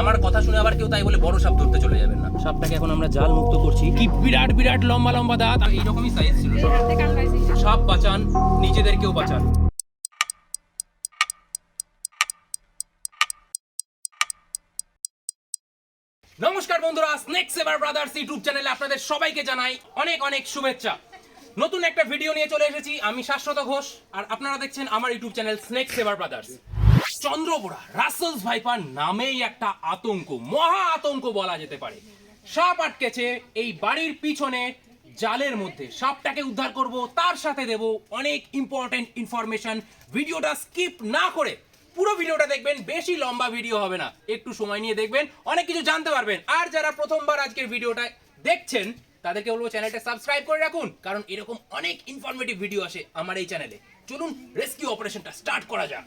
আমার কথা শুনে আবার কেউ তাই বলে বড় সাপ ধরতে চলে যাবেন না। সাপটাকে এখন আমরা জাল মুক্ত করছি। কি বিরাট বিরাট লম্বা লম্বা দাঁত। আর এইরকমই সাইজ ছিল। সব। সাপ বাঁচান নিজেদেরকেও বাঁচান। নমস্কার বন্ধুরা স্নেক সেভার ব্রাদার্স ইউটিউব চ্যানেলে আপনাদের সবাইকে জানাই অনেক অনেক শুভেচ্ছা। নতুন একটা ভিডিও নিয়ে চলে এসেছি। আমি শাশ্বত ঘোষ আর আপনারা দেখছেন আমার YouTube channel snake saver brothers চন্দ্রবোড়া Russell's viper নামেই একটা আতঙ্ক, মহা আতঙ্ক বলা যেতে পারে। সাপ আটকেছে এই বাড়ির পিছনে, জালের মধ্যে। সাপটাকে উদ্ধার করব, তার সাথে দেব অনেক ইম্পর্টেন্ট ইনফরমেশন ভিডিওটা স্কিপ না করে পুরো ভিডিওটা দেখবেন, বেশি লম্বা ভিডিও হবে না। একটু সময় নিয়ে দেখবেন, অনেক কিছু জানতে পারবেন। আর যারা প্রথমবার আজকের ভিডিওটা দেখছেন, তাদেরকে বলব চ্যানেলটা সাবস্ক্রাইব করে রাখুন, কারণ এরকম অনেক ইনফরমেটিভ ভিডিও আসে আমার এই চ্যানেলে চলুন রেস্কিউ অপারেশনটা স্টার্ট করা যাক।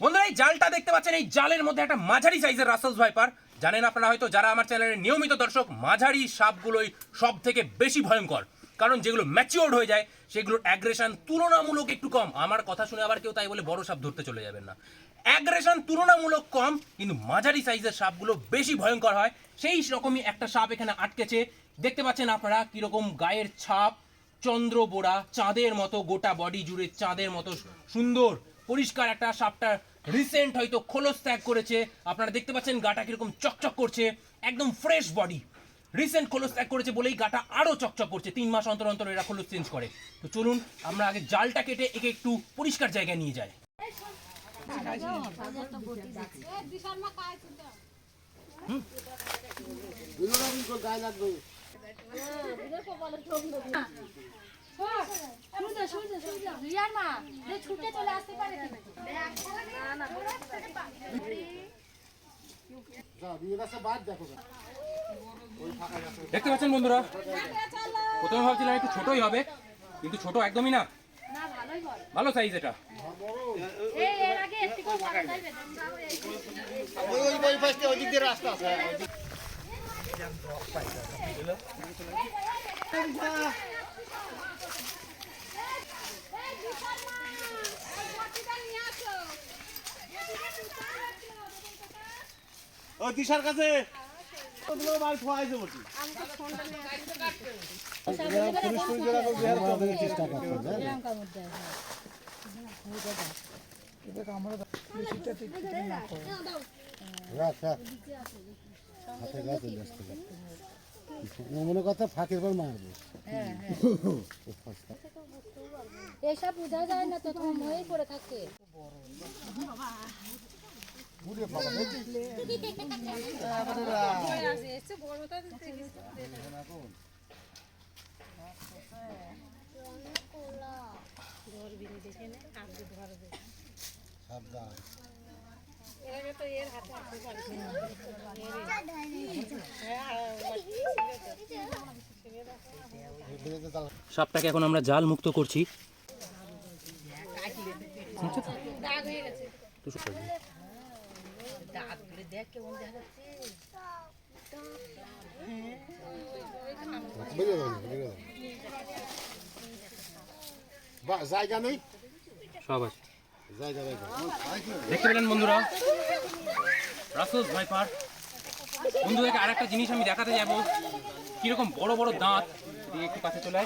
বন্ধুরা, এই জালটা দেখতে পাচ্ছেন, এই জালের মধ্যে একটা মাঝারি সাইজের রাসেলস ভাইপার। জানেন আপনারা হয়তো যারা আমার চ্যানেলের নিয়মিত দর্শক, মাঝারি সাপগুলোই সব থেকে বেশি ভয়ঙ্কর। কারণ যেগুলো ম্যাচিওর্ড হয়ে যায়, সেগুলোর অ্যাগ্রেশন তুলনামূলক একটু কম। আমার কথা শুনে আবার কেউ তাই বলে বড় সাপ ধরতে চলে যাবেন না। অ্যাগ্রেশন তুলনামূলক কম, কিন্তু মাঝারি সাইজের সাপগুলো বেশি ভয়ঙ্কর হয়। সেই রকমই একটা সাপ এখানে আটকেছে দেখতে পাচ্ছেন আপনারা কীরকম গায়ের ছাপ চন্দ্র বোড়া চাঁদের মতো গোটা বডি জুড়ে চাঁদের মতো সুন্দর পরিষ্কার একটা সাপটা রিসেন্ট হয়তো খোলস ত্যাগ করেছে। আপনারা দেখতে পাচ্ছেন গাটা কীরকম চকচক করছে একদম ফ্রেশ বডি রিসেন্ট খোলস ত্যাগ করেছে বলেই গাটা আরও চকচক করছে। তিন মাস অন্তর অন্তর এরা খোলস চেঞ্জ করে। তো চলুন আমরা আগে জালটা কেটে একে একটু পরিষ্কার জায়গায় নিয়ে যাই। রিয়ার মা যে ছুটে চলে আসতে পারে দেখতে পাচ্ছেন বন্ধুরা? প্রথমে ভাবছিলাম একটু ছোটই হবে কিন্তু ছোট একদমই না। না ভালোই বল ভালো সাইজ এটা। এই এর আগে একটু করে বড় চাইবে ওই ওই ওই পাশে ওই দিক দিয়ে রাস্তা আছে। ওই দিশার কাছে ওগুলো হাতে গাছ চলে আসতে মনে কথা ফাঁকের পর মারবো। এসব বোঝা যায় না তো তুমি হয়েই পড়ে থাকে। সাবধান বেরোতে তালা সাপটাকে এখন আমরা জাল মুক্ত করছি। সব আছে। দেখতে পেলেন বন্ধুরা? Russell's viper. বন্ধুদেরকে আরেকটা জিনিস আমি দেখাতে যাব। কীরকম বড় বড় দাঁত। একটু কাছে চলে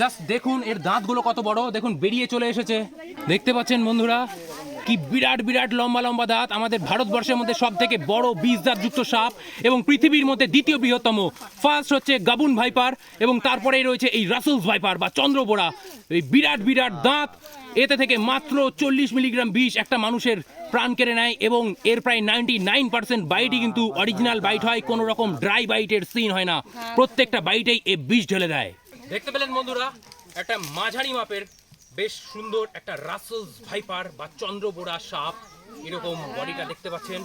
জাস্ট দেখুন, এর দাঁতগুলো কত বড়। দেখুন, বেরিয়ে চলে এসেছে। দেখতে পাচ্ছেন বন্ধুরা? কি বিরাট বিরাট লম্বা লম্বা দাঁত। আমাদের ভারতবর্ষের মধ্যে সব থেকে বড় বিষ দাঁত যুক্ত সাপ এবং পৃথিবীর মধ্যে দ্বিতীয় বৃহত্তম। ফার্স্ট হচ্ছে গাবুন ভাইপার এবং তারপরেই রয়েছে এই রাসেলস ভাইপার বা চন্দ্রবোড়া এই বিরাট বিরাট দাঁত। এতে থেকে মাত্র চল্লিশ মিলিগ্রাম বিষ একটা মানুষের প্রাণ কেড়ে নেয় এবং এর প্রায় নাইনটি নাইন পার্সেন্ট বাইটই কিন্তু অরিজিনাল বাইট হয় কোনো রকম ড্রাই বাইটের সিন হয় না। প্রত্যেকটা বাইটেই এ বিষ ঢেলে দেয়। দেখতে পেলেন বন্ধুরা একটা মাঝারি মাপের বেশ সুন্দর একটা রাসেলস ভাইপার বা চন্দ্রবোড়া সাপ, এরকম বডিটা দেখতে পাচ্ছেন।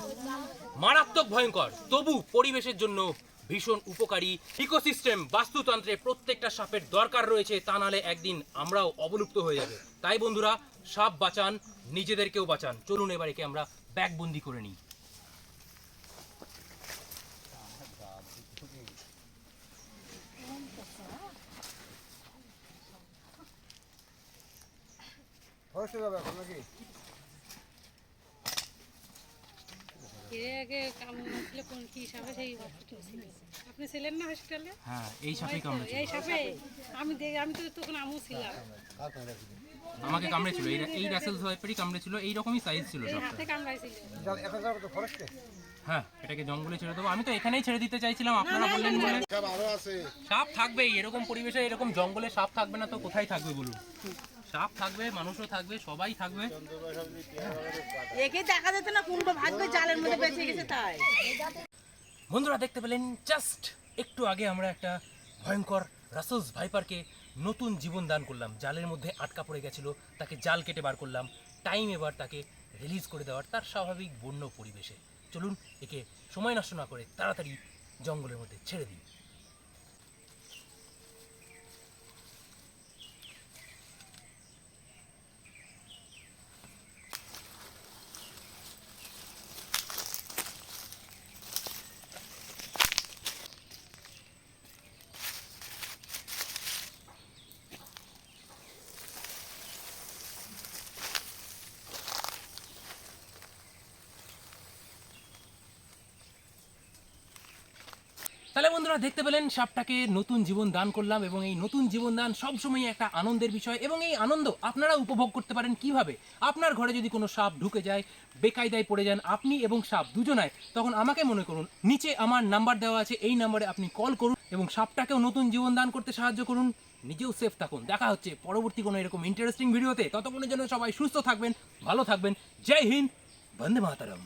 মারাত্মক ভয়ঙ্কর, তবু পরিবেশের জন্য ভীষণ উপকারী। ইকোসিস্টেম বাস্তুতন্ত্রে প্রত্যেকটা সাপের দরকার রয়েছে, তা নাহলে একদিন আমরাও অবলুপ্ত হয়ে যাবে। তাই বন্ধুরা, সাপ বাঁচান, নিজেদেরকেও বাঁচান। চলুন এবার একে আমরা ব্যাগবন্দি করে নিই। যাবে এখন নাকি? আগে কামড় ছিল কোন কি হিসাবে সেই হসপিটাল ছিল? আপনি ছিলেন না হসপিটালে হ্যাঁ এই সাপে কামড়েছিল। এই সাপে? আমি দেখি আমি তো তখন আমু ছিলাম। আমাকে কামড়েছিল এই এই রাসেল সোয়াইপারই কামড়েছিল এই রকমই সাইজ ছিল এই হাতে কামড়াইছিল। এখন যাবে তো ফরেস্টে হ্যাঁ এটাকে জঙ্গলে ছেড়ে দেবো। আমি তো এখানেই ছেড়ে দিতে চাইছিলাম আপনারা বললেন বলে। সাপ থাকবেই এরকম পরিবেশে এরকম জঙ্গলে সাপ থাকবে না তো কোথায় থাকবে বলুন? সাপ থাকবে মানুষও থাকবে সবাই থাকবে। একে দেখা যেত না কোনটা ভাগ্য জালের মধ্যে বেঁচে গেছে তাই। বন্ধুরা দেখতে পেলেন জাস্ট একটু আগে আমরা একটা ভয়ঙ্কর রাসেলস ভাইপারকে নতুন জীবন দান করলাম। জালের মধ্যে আটকা পড়ে গেছিল তাকে জাল কেটে বার করলাম। টাইম এবার তাকে রিলিজ করে দেওয়ার তার স্বাভাবিক বন্য পরিবেশে। চলুন একে সময় নষ্ট না করে তাড়াতাড়ি জঙ্গলের মধ্যে ছেড়ে দিই। বন্ধুরা দেখতে পেলেন সাপটাকে নতুন জীবন দান করলাম এবং এই নতুন জীবন দান সবসময় একটা আনন্দের বিষয় এবং এই আনন্দ আপনারা উপভোগ করতে পারেন কীভাবে? আপনার ঘরে যদি কোনো সাপ ঢুকে যায়, বেকায়দায় পড়ে যান আপনি এবং সাপ দুজনায় তখন আমাকে মনে করুন, নিচে আমার নাম্বার দেওয়া আছে, এই নাম্বারে আপনি কল করুন এবং সাপটাকেও নতুন জীবন দান করতে সাহায্য করুন, নিজেও সেফ থাকুন। দেখা হচ্ছে পরবর্তী কোনো এরকম ইন্টারেস্টিং ভিডিওতে ততক্ষণের জন্য সবাই সুস্থ থাকবেন, ভালো থাকবেন। জয় হিন্দ, বন্দে মাতারম।